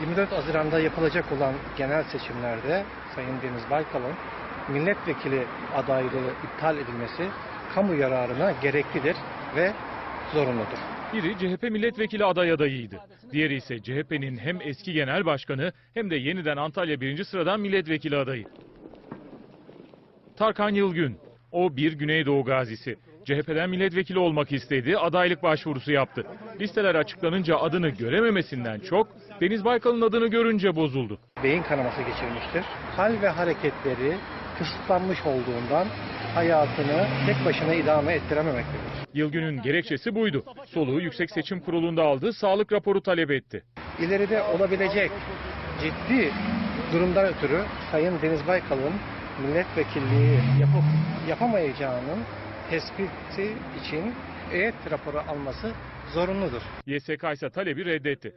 24 Haziran'da yapılacak olan genel seçimlerde Sayın Deniz Baykal'ın milletvekili adaylığı iptal edilmesi kamu yararına gereklidir ve zorunludur. Biri CHP milletvekili aday adayıydı. Diğeri ise CHP'nin hem eski genel başkanı hem de yeniden Antalya 1. sıradan milletvekili adayı. Tarkan Yılgün. O bir Güneydoğu gazisi. CHP'den milletvekili olmak istedi, adaylık başvurusu yaptı. Listeler açıklanınca adını görememesinden çok Deniz Baykal'ın adını görünce bozuldu. Beyin kanaması geçirmiştir. Hal ve hareketleri kısıtlanmış olduğundan hayatını tek başına idame ettirememektedir. Yılgün'ün gerekçesi buydu. Soluğu Yüksek Seçim Kurulu'nda aldığı sağlık raporu talep etti. İleride olabilecek ciddi durumdan ötürü Sayın Deniz Baykal'ın milletvekilliği yapıp yapamayacağının tespiti için heyet raporu alması zorunludur. YSK ise talebi reddetti.